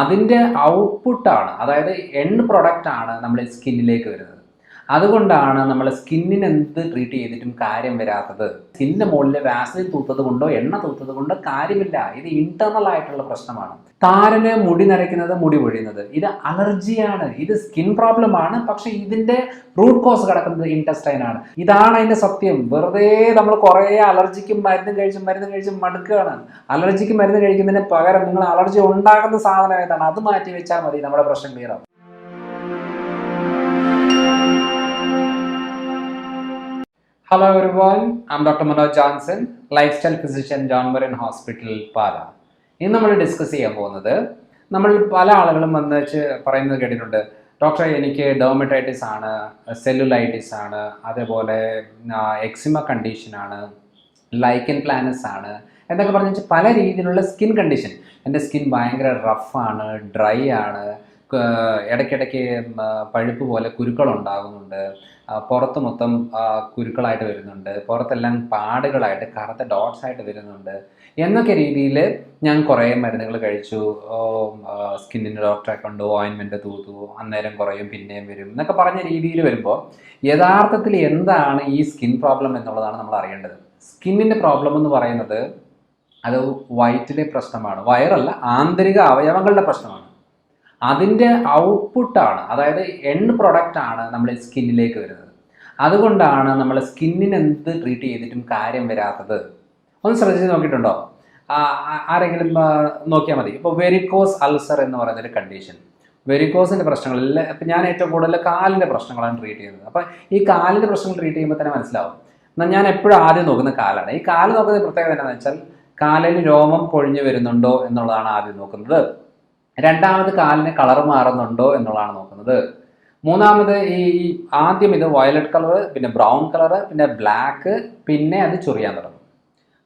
അതിന്റെ ഔട്ട്പുട്ടാണ് അതായത് എൻഡ് പ്രൊഡക്റ്റാണ് നമ്മുടെ സ്കിന്നിലേക്ക് വരുന്നത്. അതുകൊണ്ടാണ് നമ്മൾ സ്കിന്നിന് എന്ത് ട്രീറ്റ് ചെയ്തിട്ടും കാര്യം വരാത്തത്. സ്കിന്നിന്റെ മുകളിൽ വാസലിൻ തൂത്തത് കൊണ്ടോ എണ്ണ തൂത്തത് കൊണ്ടോ കാര്യമില്ല. ഇത് ഇന്റേണൽ ആയിട്ടുള്ള പ്രശ്നമാണ്. താരന് മുടി നരയ്ക്കുന്നത് മുടി പൊഴിയുന്നത്. ഇത് അലർജിയാണ് ഇത് സ്കിൻ പ്രോബ്ലം ആണ്. പക്ഷെ ഇതിന്റെ റൂട്ട് കോസ് കിടക്കുന്നത് ഇന്റസ്റ്റൈൻ ആണ്. ഇതാണ് അതിന്റെ സത്യം. വെറുതെ നമ്മൾ കുറേ അലർജിക്കും മരുന്നും കഴിച്ചും മരുന്നും കഴിച്ചും മടുക്കുകയാണ്. അലർജിക്ക് മരുന്ന് കഴിക്കുന്നതിന് പകരം നിങ്ങൾ അലർജി ഉണ്ടാകുന്ന സാധനം ഏതാണ്? അത് മാറ്റി വെച്ചാൽ മതി. നമ്മുടെ പ്രശ്നം ക്ലിയർ ആവും. Hello everyone, I'm Dr. Manoj Johnson, lifestyle physician, John John Hospital, Pala ഇന്ന് നമ്മൾ ഡിസ്കസ് ചെയ്യാൻ പോകുന്നത് നമ്മൾ പല ആളുകളും വന്ന് വെച്ച് പറയുന്നത് കേട്ടിട്ടുണ്ട്. ഡോക്ടറെ എനിക്ക് ഡെർമറ്റൈറ്റിസ് ആണ് സെല്ലുലൈറ്റിസ് ആണ് അതേപോലെ എക്സിമ കണ്ടീഷനാണ് ലൈക്കൻ പ്ലാനസ് ആണ് എന്നൊക്കെ പറഞ്ഞു വെച്ചാൽ പല രീതിയിലുള്ള സ്കിൻ കണ്ടീഷൻ എന്റെ സ്കിൻ ഭയങ്കര റഫാണ് ഡ്രൈ ആണ്. ഇടയ്ക്കിടയ്ക്ക് പഴുപ്പ് പോലെ കുരുക്കൾ ഉണ്ടാകുന്നുണ്ട് പുറത്ത് മൊത്തം കുരുക്കളായിട്ട് വരുന്നുണ്ട്. പുറത്തെല്ലാം പാടുകളായിട്ട് കറുത്ത ഡോട്ട്സ് ആയിട്ട് വരുന്നുണ്ട്. എന്നൊക്കെ രീതിയിൽ ഞാൻ കുറേ മരുന്നുകൾ കഴിച്ചു. സ്കിന്നിന്റെ ഡോക്ടറെ കണ്ടു ഓയിൻമെന്റ് തൂത്തു അന്നേരം കുറയും പിന്നെയും വരും എന്നൊക്കെ പറഞ്ഞ രീതിയിൽ വരുമ്പോൾ യഥാർത്ഥത്തിൽ എന്താണ് ഈ സ്കിൻ പ്രോബ്ലം എന്നുള്ളതാണ് നമ്മൾ അറിയേണ്ടത്. സ്കിന്നിന്റെ പ്രോബ്ലം എന്ന് പറയുന്നത് അത് വയറ്റിലെ പ്രശ്നമാണ്. വയറല്ല ആന്തരിക അവയവങ്ങളുടെ പ്രശ്നമാണ്. അതിന്റെ ഔട്ട്പുട്ടാണ് അതായത് എൻഡ് പ്രൊഡക്റ്റാണ് നമ്മുടെ സ്കിന്നിലേക്ക് വരുന്നത്. അതുകൊണ്ടാണ് നമ്മൾ സ്കിന്നിന് എന്ത് ട്രീറ്റ് ചെയ്തിട്ടും കാര്യം വരാത്തത്. ഒന്ന് ശ്രദ്ധിച്ച് നോക്കിയിട്ടുണ്ടോ? ആരെങ്കിലും നോക്കിയാൽ മതി. ഇപ്പോൾ വെരിക്കോസ് അൾസർ എന്ന് പറയുന്ന ഒരു കണ്ടീഷൻ വെരിക്കോസിന്റെ പ്രശ്നങ്ങളിൽ ഇപ്പം ഞാൻ ഏറ്റവും കൂടുതൽ കാലിന്റെ പ്രശ്നങ്ങളാണ് ട്രീറ്റ് ചെയ്യുന്നത്. അപ്പം ഈ കാലിന്റെ പ്രശ്നങ്ങൾ ട്രീറ്റ് ചെയ്യുമ്പോൾ തന്നെ മനസ്സിലാവും. ഞാൻ എപ്പോഴും ആദ്യം നോക്കുന്ന കാലാണ്. ഈ കാൽ നോക്കുന്ന പ്രത്യേകത എന്താണെന്ന് വെച്ചാൽ കാലിൽ രോമം പൊഴിഞ്ഞു വരുന്നുണ്ടോ എന്നുള്ളതാണ് ആദ്യം നോക്കുന്നത്. രണ്ടാമത് കാലിന് കളർ മാറുന്നുണ്ടോ എന്നുള്ളതാണ് നോക്കുന്നത്. മൂന്നാമത് ഈ ആദ്യം ഇത് വയലറ്റ് കളർ പിന്നെ ബ്രൗൺ കളർ പിന്നെ ബ്ലാക്ക് പിന്നെ അത് ചൊറിയാൻ തുടങ്ങും.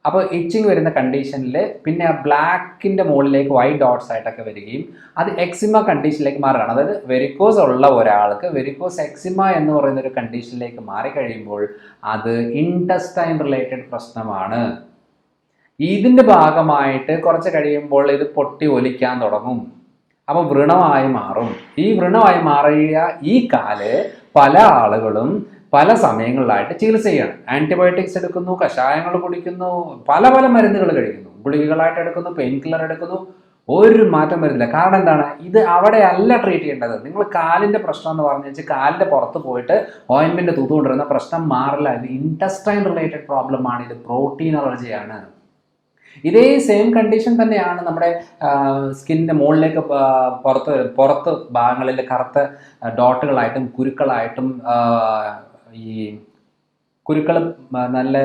അപ്പോൾ ഇച്ചിങ് വരുന്ന കണ്ടീഷനിൽ പിന്നെ ബ്ലാക്കിന്റെ മുകളിലേക്ക് വൈറ്റ് ഡോട്ട്സ് ആയിട്ടൊക്കെ വരികയും അത് എക്സിമ കണ്ടീഷനിലേക്ക് മാറുകയാണ്. അതായത് വെരിക്കോസ് ഉള്ള ഒരാൾക്ക് വെരിക്കോസ് എക്സിമ എന്ന് പറയുന്ന ഒരു കണ്ടീഷനിലേക്ക് മാറിക്കഴിയുമ്പോൾ അത് ഇൻടസ്റ്റൈൻ റിലേറ്റഡ് പ്രശ്നമാണ്. ഇതിന്റെ ഭാഗമായിട്ട് കുറച്ച് കഴിയുമ്പോൾ ഇത് പൊട്ടി ഒലിക്കാൻ തുടങ്ങും. അപ്പോൾ വ്രണമായി മാറും. ഈ വ്രണമായി മാറിയ ഈ കാൽ പല ആളുകളും പല സമയങ്ങളിലായിട്ട് ചികിത്സ ചെയ്യണം. ആന്റിബയോട്ടിക്സ് എടുക്കുന്നു കഷായങ്ങൾ കുടിക്കുന്നു പല പല മരുന്നുകൾ കഴിക്കുന്നു. ഗുളികകളായിട്ട് എടുക്കുന്നു പെയിൻ കില്ലർ എടുക്കുന്നു. ഒരു മാറ്റം വരുന്നില്ല. കാരണം എന്താണ്? ഇത് അവിടെ അല്ല ട്രീറ്റ് ചെയ്യേണ്ടത്. നിങ്ങൾ കാലിന്റെ പ്രശ്നം എന്ന് പറഞ്ഞു വെച്ചാൽ കാലിന്റെ പുറത്ത് പോയിട്ട് ഓയിൻമെന്റ് തൂത്തുകൊണ്ടിരുന്ന പ്രശ്നം മാറില്ല. ഇത് ഇന്റസ്റ്റൈൻ റിലേറ്റഡ് പ്രോബ്ലം ആണ്. ഇത് പ്രോട്ടീൻ അലർജിയാണ് ഇതേ സെയിം കണ്ടീഷൻ തന്നെയാണ് നമ്മുടെ സ്കിന്നിന്റെ മുകളിലേക്ക് പുറത്ത് പുറത്ത് ഭാഗങ്ങളിൽ കറുത്ത ഡോട്ടുകളായിട്ടും കുരുക്കളായിട്ടും ഈ കുരുക്കൾ നല്ല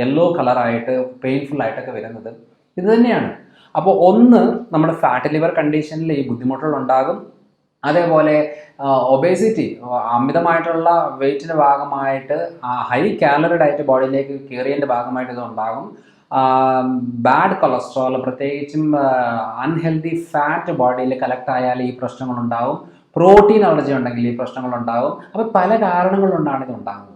യെല്ലോ കളറായിട്ട് പെയിൻഫുൾ ആയിട്ടൊക്കെ വരുന്നത് ഇത് തന്നെയാണ്. അപ്പോൾ ഒന്ന് നമ്മുടെ ഫാറ്റ് ലിവർ കണ്ടീഷനിൽ ഈ ബുദ്ധിമുട്ടുകൾ ഉണ്ടാകും. അതേപോലെ ഒബേസിറ്റി അമിതമായിട്ടുള്ള വെയിറ്റിന്റെ ഭാഗമായിട്ട് ഹൈ കാലറി ഡയറ്റ് ബോഡിയിലേക്ക് കയറിയതിന്റെ ഭാഗമായിട്ട് ഇത് ഉണ്ടാകും. ബാഡ് കൊളസ്ട്രോൾ പ്രത്യേകിച്ചും അൺഹെൽത്തി ഫാറ്റ് ബോഡിയിൽ കലക്ട് ആയാൽ ഈ പ്രശ്നങ്ങളുണ്ടാവും. പ്രോട്ടീൻ അലർജി ഉണ്ടെങ്കിൽ ഈ പ്രശ്നങ്ങളുണ്ടാവും. അപ്പോൾ പല കാരണങ്ങളുകൊണ്ടാണ് ഇത് ഉണ്ടാകുന്നത്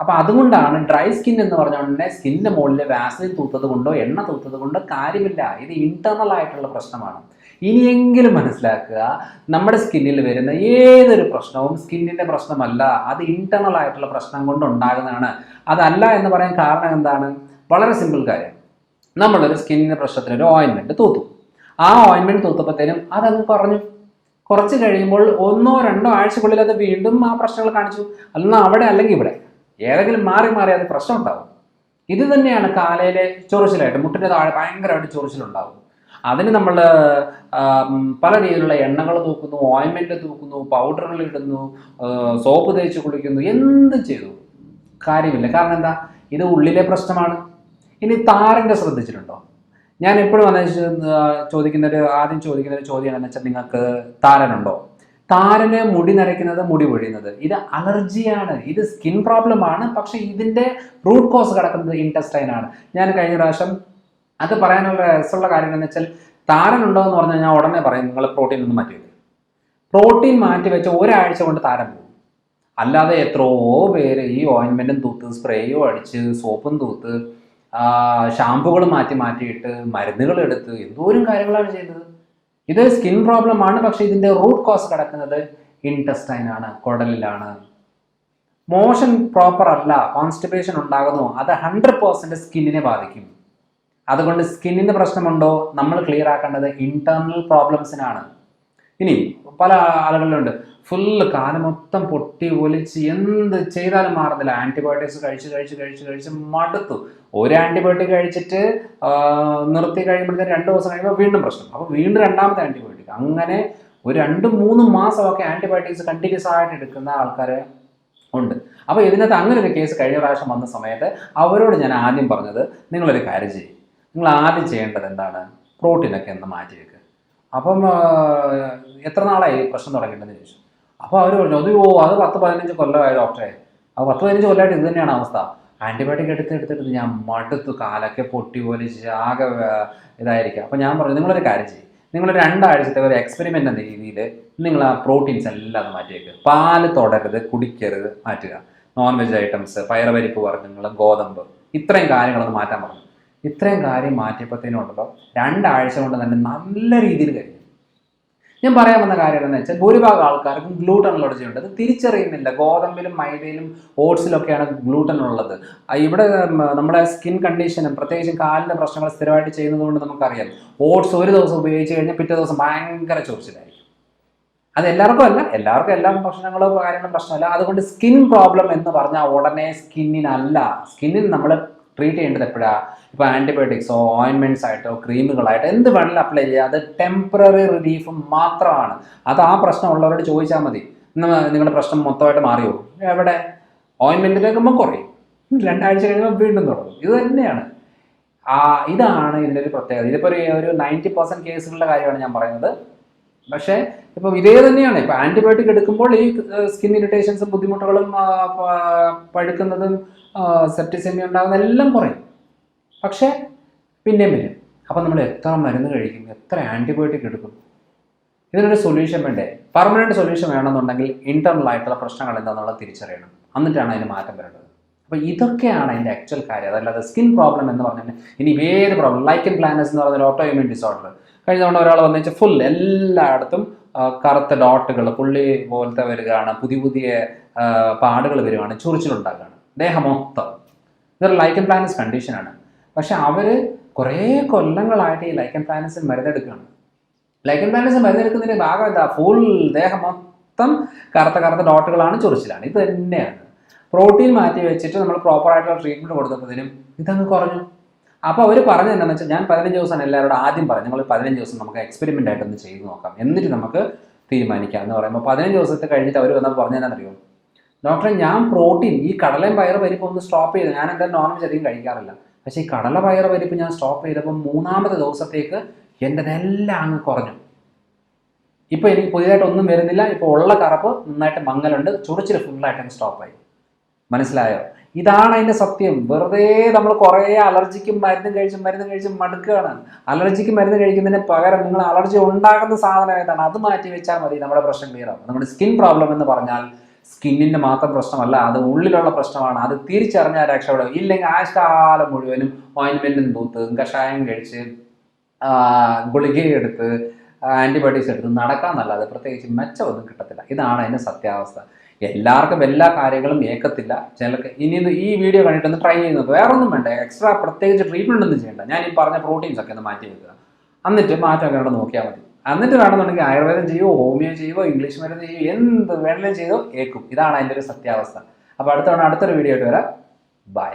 അപ്പോൾ അതുകൊണ്ടാണ് ഡ്രൈ സ്കിൻ എന്ന് പറഞ്ഞുകൊണ്ടേ സ്കിന്നിന്റെ മുകളിൽ വാസലിൻ തൂത്തത് കൊണ്ടോ എണ്ണ തൂത്തത് കൊണ്ടോ കാര്യമില്ല. ഇത് ഇന്റേണൽ ആയിട്ടുള്ള പ്രശ്നമാണ്. ഇനിയെങ്കിലും മനസ്സിലാക്കുക നമ്മുടെ സ്കിന്നിൽ വരുന്ന ഏതൊരു പ്രശ്നവും സ്കിന്നിന്റെ പ്രശ്നമല്ല. അത് ഇന്റേണൽ ആയിട്ടുള്ള പ്രശ്നം കൊണ്ട് ഉണ്ടാകുന്നതാണ്. അതല്ല എന്ന് പറയാൻ കാരണം എന്താണ്? വളരെ സിമ്പിൾ കാര്യം. നമ്മളൊരു സ്കിന്നിന് പ്രശ്നത്തിന് ഒരു ഓയിൻമെന്റ് തൂത്തു. ആ ഓയിൻമെന്റ് തൂത്തപ്പോഴത്തേനും അതങ്ങ് പറഞ്ഞു. കുറച്ച് കഴിയുമ്പോൾ ഒന്നോ രണ്ടോ ആഴ്ചക്കുള്ളിൽ അത് വീണ്ടും ആ പ്രശ്നങ്ങൾ കാണിച്ചു. അല്ലെന്ന് അവിടെ അല്ലെങ്കിൽ ഇവിടെ. ഏതെങ്കിലും മാറി മാറി അത് പ്രശ്നം ഉണ്ടാവും. ഇത് തന്നെയാണ് കാലയിലെ ചൊറിച്ചിലായിട്ട് മുട്ടിന്റെ താഴെ ഭയങ്കരമായിട്ട് ചൊറിച്ചിലുണ്ടാവും. അതിന് നമ്മൾ പല രീതിയിലുള്ള എണ്ണകൾ തൂക്കുന്നു ഓയിൻമെന്റ് തൂക്കുന്നു പൗഡറുകൾ ഇടുന്നു സോപ്പ് തേച്ച് കുളിക്കുന്നു എന്തും ചെയ്തു. കാര്യമില്ല. കാരണം എന്താ? ഇത് ഉള്ളിലെ പ്രശ്നമാണ്. ഇനി താരന്റെ ശ്രദ്ധിച്ചിട്ടുണ്ടോ? ഞാൻ എപ്പോഴും ചോദിക്കുന്ന ഒരു ആദ്യം ചോദിക്കുന്ന ഒരു ചോദ്യം എന്താണെന്ന് വെച്ചാൽ നിങ്ങൾക്ക് താരനുണ്ടോ? താരന് മുടി നരയ്ക്കുന്നത് മുടി പൊഴിയുന്നത്. ഇത് അലർജിയാണ്. ഇത് സ്കിൻ പ്രോബ്ലം ആണ്. പക്ഷെ ഇതിന്റെ റൂട്ട് കോസ് കിടക്കുന്നത് ഇന്റസ്റ്റൈൻ ആണ്. ഞാൻ കഴിഞ്ഞ പ്രാവശ്യം അത് പറയാനുള്ള രസമുള്ള കാര്യം എന്ന് വെച്ചാൽ താരനുണ്ടോ എന്ന് പറഞ്ഞാൽ ഞാൻ ഉടനെ പറയും നിങ്ങൾ പ്രോട്ടീൻ ഒന്നും മാറ്റി വെക്കും പ്രോട്ടീൻ മാറ്റി വെച്ച ഒരാഴ്ച കൊണ്ട് താരം പോകും. അല്ലാതെ എത്രയോ പേര് ഈ ഓയിൻമെന്റും തൂത്ത് സ്പ്രേയോ അടിച്ച് സോപ്പും തൂത്ത് ഷാമ്പുകൾ മാറ്റി മാറ്റിയിട്ട് മരുന്നുകൾ എടുത്ത് എന്തോരം കാര്യങ്ങളാണ് ചെയ്തത്. ഇത് സ്കിൻ പ്രോബ്ലം ആണ് പക്ഷേ ഇതിന്റെ റൂട്ട് കോസ് കിടക്കുന്നത് ആണ് കുടലിലാണ്. മോഷൻ പ്രോപ്പർ അല്ല കോൺസ്റ്റിപ്പേഷൻ ഉണ്ടാകുന്നു അത് ഹൺഡ്രഡ് പേഴ്സന്റ് സ്കിന്നിനെ ബാധിക്കും. അതുകൊണ്ട് സ്കിന്നിന്റെ പ്രശ്നമുണ്ടോ? നമ്മൾ ക്ലിയർ ആക്കേണ്ടത് ഇന്റേർണൽ പ്രോബ്ലംസിനാണ്. ഇനി പല ആളുകളിലുണ്ട്. ഫുള്ള് കാലം മൊത്തം പൊട്ടി ഒലിച്ച് എന്ത് ചെയ്താലും മാറുന്നില്ല. ആന്റിബയോട്ടിക്സ് കഴിച്ച് കഴിച്ച് കഴിച്ച് കഴിച്ച് മടുത്തു. ഒരു ആന്റിബയോട്ടിക് കഴിച്ചിട്ട് നിർത്തി കഴിയുമ്പോഴത്തേക്ക് രണ്ട് ദിവസം കഴിയുമ്പോൾ വീണ്ടും പ്രശ്നം. അപ്പോൾ വീണ്ടും രണ്ടാമത്തെ ആന്റിബയോട്ടിക് അങ്ങനെ ഒരു രണ്ട് മൂന്ന് മാസമൊക്കെ ആന്റിബയോട്ടിക്സ് കണ്ടിന്യൂസ് ആയിട്ട് എടുക്കുന്ന ആൾക്കാരെ ഉണ്ട്. അപ്പോൾ ഇതിനകത്ത് അങ്ങനെ ഒരു കേസ് കഴിഞ്ഞ പ്രാവശ്യം വന്ന സമയത്ത് അവരോട് ഞാൻ ആദ്യം പറഞ്ഞത് നിങ്ങളൊരു കാര്യം ചെയ്യും. നിങ്ങൾ ആദ്യം ചെയ്യേണ്ടത് എന്താണ്? പ്രോട്ടീനൊക്കെ ഒന്ന് മാറ്റി വെക്കുക അപ്പം എത്ര നാളായി ഈ പ്രശ്നം തുടങ്ങിയിട്ടെന്ന് ചോദിച്ചു അപ്പോൾ അവർ പറഞ്ഞു ഓ അത് പത്ത് പതിനഞ്ച് കൊല്ലമായി ഡോക്ടറെ. അത് പത്ത് പതിനഞ്ച് കൊല്ലമായിട്ട് ഇത് തന്നെയാണ് അവസ്ഥ. ആന്റിബയോട്ടിക് എടുത്ത് എടുത്തിട്ട് ഞാൻ മടുത്തു കാലൊക്കെ പൊട്ടി പോലിച്ച് ആകെ ഇതായിരിക്കും. അപ്പോൾ ഞാൻ പറഞ്ഞു നിങ്ങളൊരു കാര്യം ചെയ്യും. നിങ്ങൾ രണ്ടാഴ്ചത്തെ ഒരു എക്സ്പെരിമെന്റ് എന്ന രീതിയിൽ നിങ്ങൾ ആ പ്രോട്ടീൻസ് എല്ലാം അത് മാറ്റി വെക്കുക പാൽ തുടരുത് കുടിക്കരുത് മാറ്റുക. നോൺ വെജ് ഐറ്റംസ് പയറുപരിപ്പ് വർഗങ്ങൾ ഗോതമ്പ് ഇത്രയും കാര്യങ്ങളൊന്ന് മാറ്റാൻ പറഞ്ഞു. ഇത്രയും കാര്യം മാറ്റിയപ്പോഴത്തേനുണ്ടല്ലോ രണ്ടാഴ്ച കൊണ്ട് തന്നെ നല്ല രീതിയിൽ കഴിഞ്ഞു. ഞാൻ പറയാൻ വന്ന കാര്യം എന്താണെന്ന് വെച്ചാൽ ഭൂരിഭാഗം ആൾക്കാർക്കും ഗ്ലൂട്ടൺ അലർജി ഉണ്ട്. അത് തിരിച്ചറിയുന്നില്ല. ഗോതമ്പിലും മൈദയിലും ഓട്സിലൊക്കെയാണ് ഗ്ലൂട്ടൺ ഉള്ളത്. ഇവിടെ നമ്മുടെ സ്കിൻ കണ്ടീഷനും പ്രത്യേകിച്ചും കാലിന്റെ പ്രശ്നങ്ങൾ സ്ഥിരമായിട്ട് ചെയ്യുന്നതുകൊണ്ട് നമുക്കറിയാം. ഓട്സ് ഒരു ദിവസം ഉപയോഗിച്ച് കഴിഞ്ഞാൽ പിറ്റേ ദിവസം ഭയങ്കര ചൊറിച്ചിലായിരിക്കും. അത് എല്ലാവർക്കും അല്ല. എല്ലാവർക്കും എല്ലാ ഭക്ഷണങ്ങളോ കാര്യങ്ങളും പ്രശ്നമല്ല. അതുകൊണ്ട് സ്കിൻ പ്രോബ്ലം എന്ന് പറഞ്ഞാൽ ഉടനെ സ്കിന്നിനല്ല സ്കിന്നിന് നമ്മൾ ട്രീറ്റ് ചെയ്യേണ്ടത് എപ്പോഴാണ് ഇപ്പോൾ ആന്റിബയോട്ടിക്സോ ഓയിൻമെന്റ്സ് ആയിട്ടോ ക്രീമുകളായിട്ടോ എന്ത് വേണമെങ്കിലും അപ്ലൈ ചെയ്യുക അത് ടെമ്പററി റിലീഫ് മാത്രമാണ്. അത് ആ പ്രശ്നമുള്ളവരോട് ചോദിച്ചാൽ മതി. "നിങ്ങ- നിങ്ങളുടെ പ്രശ്നം മൊത്തമായിട്ട് മാറിയോ? എവിടെ? ഓയിൻമെന്റിലേക്കുമ്പോൾ കുറയും. രണ്ടാഴ്ച കഴിയുമ്പോൾ വീണ്ടും തുടങ്ങും. ഇത് തന്നെയാണ്. ആ ഇതാണ് ഇതിന്റെ ഒരു പ്രത്യേകത. ഇതിപ്പോൾ ഒരു ഒരു നയന്റി പെർസെന്റ് കേസുകളുടെ കാര്യമാണ് ഞാൻ പറയുന്നത്. പക്ഷേ ഇപ്പം ഇതേ തന്നെയാണ്. ഇപ്പം ആന്റിബയോട്ടിക് എടുക്കുമ്പോൾ ഈ സ്കിൻ ഇറിറ്റേഷൻസും ബുദ്ധിമുട്ടുകളും പഴുക്കുന്നതും സെപ്റ്റിസെമി ഉണ്ടാകുന്ന എല്ലാം കുറയും. പക്ഷേ പിന്നെയും വരും അപ്പം നമ്മൾ എത്ര മരുന്ന് കഴിക്കും എത്ര ആന്റിബയോട്ടിക് എടുക്കും? ഇതിനൊരു സൊല്യൂഷൻ വേണ്ടേ? പെർമനന്റ് സൊല്യൂഷൻ വേണമെന്നുണ്ടെങ്കിൽ ഇന്റർണൽ ആയിട്ടുള്ള പ്രശ്നങ്ങൾ എന്താണെന്നുള്ളത് തിരിച്ചറിയണം. എന്നിട്ടാണ് അതിന് മാറ്റം വരേണ്ടത്. അപ്പോൾ ഇതൊക്കെയാണ് അതിന്റെ ആക്ച്വൽ കാര്യം. അതല്ലാതെ സ്കിൻ പ്രോബ്ലം എന്ന് പറഞ്ഞാൽ ഇനി ഏത് പ്രോബ്ലം ലൈക്കൻ പ്ലാനസ് എന്ന് പറഞ്ഞൊരു ഓട്ടോ ഇമ്യൂൺ ഡിസോർഡർ കഴിഞ്ഞ തവണ ഒരാൾ വന്നു വെച്ചാൽ ഫുൾ എല്ലായിടത്തും കറുത്ത ഡോട്ടുകൾ പുള്ളി പോലത്തെ വരികയാണ് പുതിയ പുതിയ പാടുകൾ വരികയാണ് ചൊറിച്ചിലുണ്ടാക്കുകയാണ് ദേഹം മൊത്തം. ഇതൊരു ലൈക്കൻ പ്ലാനസ് കണ്ടീഷനാണ് പക്ഷെ അവർ കുറേ കൊല്ലങ്ങളായിട്ട് ഈ ലൈക്കൻ പ്ലാനസിൽ മരുന്നെടുക്കുകയാണ്. ലൈക്കൻ പ്ലാനസ് മരുന്നെടുക്കുന്നതിന്റെ ഭാഗം എന്താ? ഫുൾ ദേഹം മൊത്തം കറുത്ത കറുത്ത ഡോട്ടുകളാണ് ചൊറിച്ചിലാണ്. ഇത് തന്നെയാണ്. പ്രോട്ടീൻ മാറ്റി വെച്ചിട്ട് നമ്മൾ പ്രോപ്പർ ആയിട്ടുള്ള ട്രീറ്റ്മെന്റ് കൊടുത്തപ്പോഴത്തേനും ഇതങ്ങ് കുറഞ്ഞു. അപ്പോൾ അവർ പറഞ്ഞത് എന്താണെന്ന് വെച്ചാൽ ഞാൻ പതിനഞ്ച് ദിവസമാണ് എല്ലാവരോടും ആദ്യം പറഞ്ഞു നിങ്ങൾ പതിനഞ്ച് ദിവസം നമുക്ക് എക്സ്പെരിമെന്റ് ആയിട്ടൊന്ന് ചെയ്ത് നോക്കാം. എന്നിട്ട് നമുക്ക് തീരുമാനിക്കാം എന്ന് പറയുമ്പോൾ പതിനഞ്ച് ദിവസത്തെ കഴിഞ്ഞിട്ട് അവർ വന്നാൽ പറഞ്ഞതെന്നറിയോ ഡോക്ടറെ ഞാൻ പ്രോട്ടീൻ ഈ കടലയും പയറും പരിപ്പ് ഒന്ന് സ്റ്റോപ്പ് ചെയ്തു. ഞാൻ എന്തായാലും നോൺ വെജ് അധികം കഴിക്കാറില്ല. പക്ഷേ ഈ കടല പയറ് പരിപ്പ് ഞാൻ സ്റ്റോപ്പ് ചെയ്തപ്പോൾ മൂന്നാമത്തെ ദിവസത്തേക്ക് എന്റെ എല്ലാം അങ്ങ് കുറഞ്ഞു. ഇപ്പോൾ എനിക്ക് പുതിയതായിട്ട് ഒന്നും വരുന്നില്ല. ഇപ്പോൾ ഉള്ള കറപ്പ് നന്നായിട്ട് മങ്ങലുണ്ട്. ചൊറിച്ചിൽ ഫുള്ളായിട്ട് അങ്ങ് സ്റ്റോപ്പായി മനസ്സിലായോ? ഇതാണ് അതിന്റെ സത്യം. വെറുതെ നമ്മൾ കുറേ അലർജിക്കും മരുന്ന് കഴിച്ചും മരുന്ന് കഴിച്ചും മടുക്കുകയാണ്. അലർജിക്ക് മരുന്ന് കഴിക്കുന്നതിന് പകരം നിങ്ങൾ അലർജി ഉണ്ടാകുന്ന സാധനം ഏതാണ്? അത് മാറ്റി വെച്ചാൽ മതി. നമ്മുടെ പ്രശ്നം ക്ലിയർ ആവും. നമ്മുടെ സ്കിൻ പ്രോബ്ലം എന്ന് പറഞ്ഞാൽ സ്കിന്നിന്റെ മാത്രം പ്രശ്നമല്ല അത് ഉള്ളിലുള്ള പ്രശ്നമാണ്. അത് തിരിച്ചറിഞ്ഞാൽ രക്ഷപ്പെടും. ഇല്ലെങ്കിൽ ആഴ്ചകാലം മുഴുവനും ഓയിൻമെന്റും തൂത്ത് കഷായം കഴിച്ച് ഗുളികയെടുത്ത് ആന്റിബയോട്ടിക്സ് എടുത്ത് നടക്കാൻ നല്ലത്. പ്രത്യേകിച്ച് മെച്ചമൊന്നും കിട്ടത്തില്ല. ഇതാണ് അതിന്റെ സത്യാവസ്ഥ. എല്ലാവർക്കും എല്ലാ കാര്യങ്ങളും ഏക്കത്തില്ല. ചിലർക്ക് ഇനി ഈ വീഡിയോ കണ്ടിട്ടൊന്ന് ട്രൈ ചെയ്യുന്നത് വേറെ ഒന്നും വേണ്ട. എക്സ്ട്രാ പ്രത്യേകിച്ച് ട്രീറ്റ്മെന്റ് ഒന്നും ചെയ്യണ്ട. ഞാൻ ഈ പറഞ്ഞ പ്രോട്ടീൻസ് ഒക്കെ ഒന്ന് മാറ്റി വെക്കുക. എന്നിട്ട് മാറ്റം ഒക്കെ നോക്കിയാൽ മതി. എന്നിട്ട് വേണമെന്നുണ്ടെങ്കിൽ ആയുർവേദം ചെയ്യുമോ ഹോമിയോ ചെയ്യുമോ ഇംഗ്ലീഷ് മരുന്ന് ചെയ്യുമോ എന്ത് വേണമെങ്കിലും ചെയ്തോ ഏക്കും ഇതാണ് അതിന്റെ ഒരു സത്യാവസ്ഥ. അപ്പോൾ അടുത്ത തവണ അടുത്തൊരു വീഡിയോ ആയിട്ട് വരാം. ബൈ